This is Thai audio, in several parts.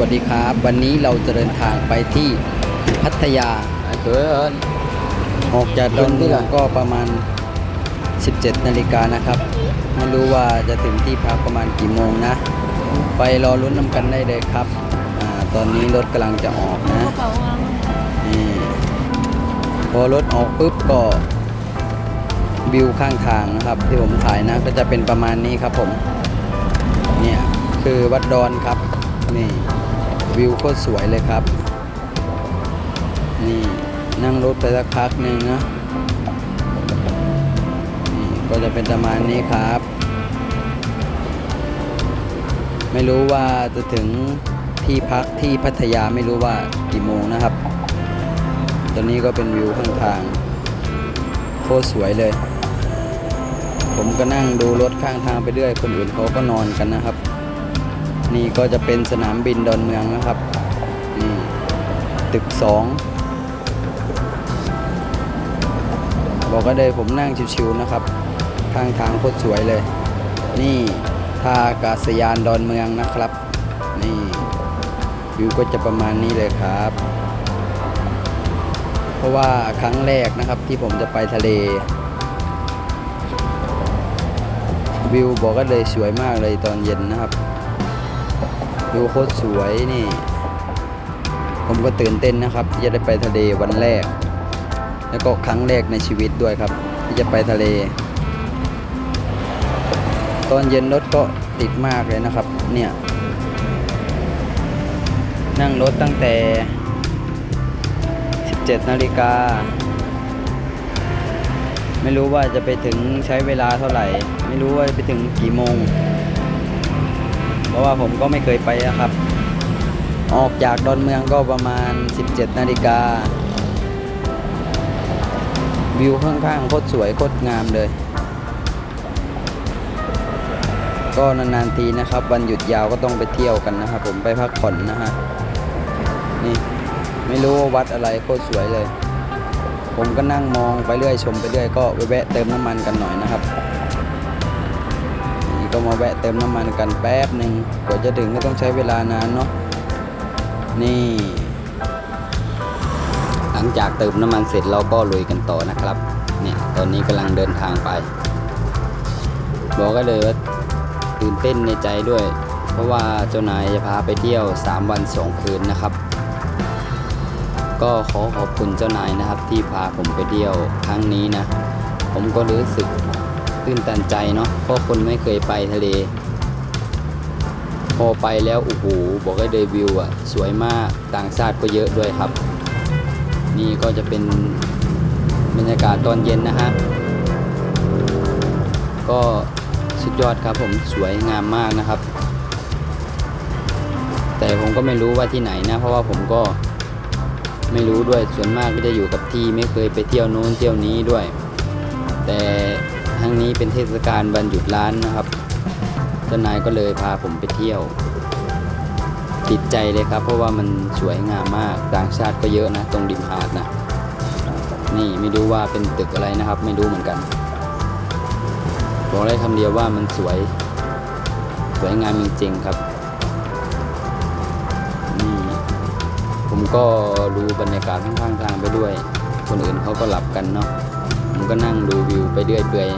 วัสดีครับ วันนี้เราจะเดินทางไปที่พัทยาเกินออกจากดอนเมืองก็ประมาณ 17 นาฬิกานะครับ ไม่รู้ว่าจะถึงที่พักประมาณกี่โมงนะ ไปรอลุ้นน้ำกันได้เลยครับอาตอนนี้รถกำลังจะออกนะนี่พอรถออกปุ๊บก็วิวข้างทางนะครับ ที่ผมถ่ายนะก็จะเป็นประมาณนี้ครับผม เนี่ย คือวัดดอนครับ นี่วิวโคตรสวยเลยครับ นี่นั่งรถไปสักพักหนึ่งนะนี่ก็จะเป็นประมาณนี้ครับ ไม่รู้ว่าจะถึงที่พักที่พัทยาไม่รู้ว่ากี่โมงนะครับ ตอนนี้ก็เป็นวิวข้างทางโคตรสวยเลย ผมก็นั่งดูรถข้างทางไปเรื่อย คนอื่นเขาก็นอนกันนะครับ นี่ก็จะเป็นสนามบินดอนเมืองนะครับนี่ตึกสองบอกก็เลยผมนั่งชิวๆนะครับข้างทางโคตรสวยเลย นี่ท่าอากาศยานดอนเมืองนะครับ นี่วิวก็จะประมาณนี้เลยครับ เพราะว่าครั้งแรกนะครับที่ผมจะไปทะเล วิวบอกก็เลยสวยมากเลยตอนเย็นนะครับ วิวโคตรสวยนี่ ผมก็ตื่นเต้นนะครับที่จะได้ไปทะเลวันแรก แล้วก็ครั้งแรกในชีวิตด้วยครับ ที่จะไปทะเล ตอนเย็นรถก็ติดมากเลยนะครับ เนี่ย นั่งรถตั้งแต่ 17 นาฬิกาไม่รู้ว่าจะไปถึงใช้เวลาเท่าไหร่ ไม่รู้ว่าไปถึงกี่โมง เพราะว่าผมก็ไม่เคยไปนะครับ ออกจากดอนเมืองก็ประมาณ 17 นาฬิกา วิวข้างๆโคตรสวยโคตรงามเลย ก็นานๆทีนะครับ วันหยุดยาวก็ต้องไปเที่ยวกันนะครับ ผมไปพักผ่อนนะฮะนี่ไม่รู้ว่าวัดอะไรโคตรสวยเลย ผมก็นั่งมองไปเรื่อยชมไปเรื่อยก็แวะเติมน้ำมันกันหน่อยนะครับ มาแวะเติมน้ำมันกันแป๊บหนึ่งกว่าจะถึงก็ต้องใช้เวลานานเนาะนี่ หลังจากเติมน้ำมันเสร็จเราก็ลุยกันต่อนะครับเนี่ยตอนนี้กำลังเดินทางไป บอกก็เลยว่าตื่นเต้นในใจด้วย เพราะว่าเจ้านายจะพาไปเที่ยว 3 วัน 2 คืนนะครับ ก็ขอขอบคุณเจ้านายนะครับที่พาผมไปเที่ยวครั้งนี้นะ ผมก็รู้สึก ตื้นตันใจเนาะเพราะคนไม่เคยไปทะเล พอไปแล้วโอ้โหบอกให้เลยวิวอะสวยมากต่างชาติก็เยอะด้วยครับ นี่ก็จะเป็นบรรยากาศตอนเย็นนะฮะก็สุดยอดครับผมสวยงามมากนะครับ แต่ผมก็ไม่รู้ว่าที่ไหนนะ เพราะว่าผมก็ไม่รู้ด้วยส่วนมากก็จะอยู่กับที่ไม่เคยไปเที่ยวโน้นเที่ยวนี้ด้วย แต่ ครั้งนี้เป็นเทศกาลวันหยุดร้านนะครับเจ้านายก็เลยพาผมไปเที่ยว ติดใจเลยครับ เพราะว่ามันสวยงามมากต่างชาติก็เยอะนะ ตรงริมหาดนะนี่ไม่รู้ว่าเป็นตึกอะไรนะครับ ไม่รู้เหมือนกันบอกได้คำเดียวว่ามันสวย สวยงามจริงๆครับนี่ผมก็ดูบรรยากาศข้างๆทางไปด้วย คนอื่นเขาก็หลับกันเนาะผมก็นั่งดูวิวไปเรื่อยเปื่อย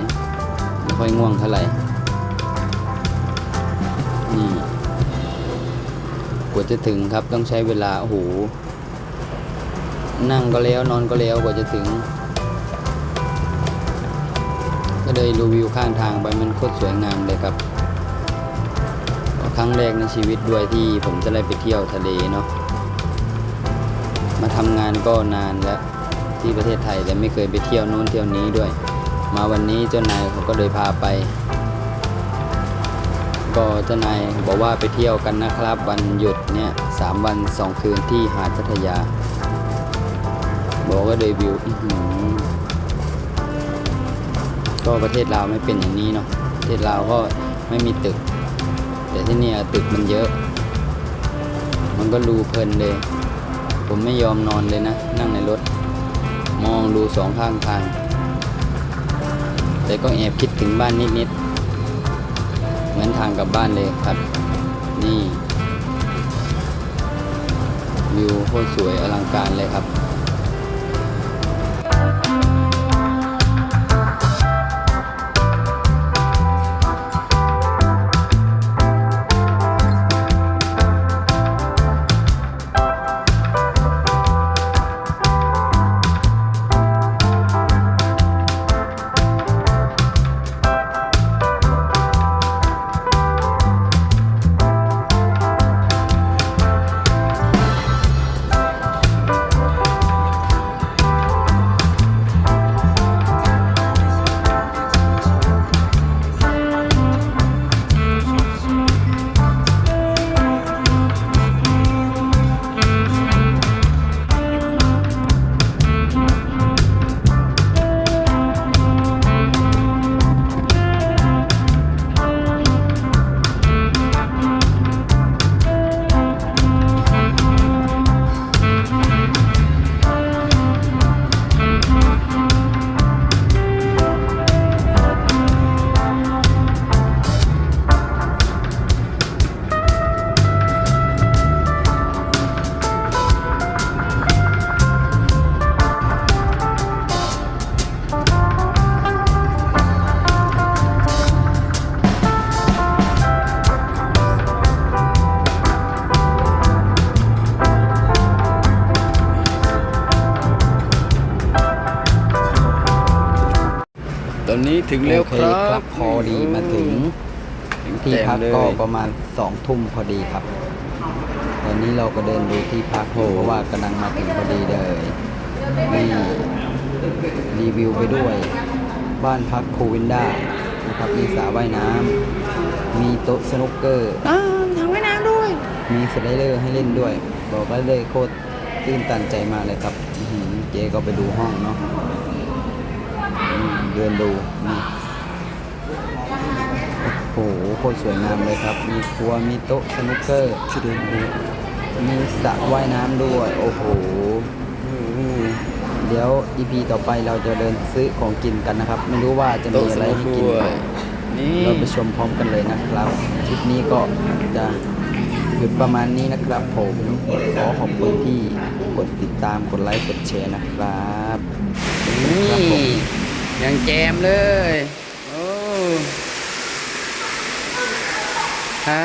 ค่อยง่วงเท่าไหร่ นี่กว่าจะถึงครับต้องใช้เวลา โอ้โห นั่งก็แล้วนอนก็แล้วกว่าจะถึง ก็เลยดูวิวข้างทางไปมันโคตรสวยงามเลยครับ ครั้งแรกในชีวิตด้วยที่ผมจะได้ไปเที่ยวทะเลเนาะ มาทำงานก็นานแล้วที่ประเทศไทยแต่ไม่เคยไปเที่ยวโน้นเที่ยวนี้ด้วย มาวันนี้เจ้านายเขาก็เลยพาไป ก็เจ้านายบอกว่าไปเที่ยวกันนะครับ วันหยุดเนี่ยสามวันสองคืนที่หาดพัทยา บอกว่าเลยวิวอือก็ประเทศลาวไม่เป็นอย่างนี้เนาะประเทศลาวก็ไม่มีตึก แต่ที่นี่ตึกมันเยอะ มันก็รูเพลินเลย ผมไม่ยอมนอนเลยนะ นั่งในรถ มองดูสองข้างทาง แต่ก็แอบคิดถึงบ้านนิดๆ เหมือนทางกลับบ้านเลยครับ นี่ วิวโคตรสวยอลังการเลยครับ ตอนนี้ถึงแล้วโอเคครัครับ บพอดีมาถึงถึงที่พักแจ่มเลยก็ประมาณสองทุ่มพอดีครับ ตอนนี้เราก็เดินดูที่พักอยู่เพราะว่ากำลังมาถึงพอดีเลยนี่รีวิวไปด้วย บ้านพักคูวินด้านะครับมีสระว่ายน้ำมีโต๊ะสนุกเกอร์อ้าวมีถังว่ายน้ำด้วย มีสไลเดอร์ให้เล่นด้วย บอกก็เลยโคตรตื่นตันใจมากเลยครับอื้อหือเจ๊ก็ไปดูห้องเนาะอืม เดินดูนี่โอ้โหโคตรสวยงามเลยครับ มีครัวมีโต๊ะสนุกเกอร์ที่เดินดูมีสระว่ายน้ำด้วย โอ้โหเดี๋ยวอีพีต่อไปเราจะเดินซื้อของกินกันนะครับ ไม่รู้ว่าจะมีอะไรให้กินด้วบ้ายงนี่เราไปชมพร้อมกันเลยนะครับคลิปนี้ก็จะหยุดประมาณนี้นะครับผมขอขอบคุณที่กดติดตามกดไลค์กดแชร์นะครับนี่ครับผมยัง แจมเลย โอ้ ฮะ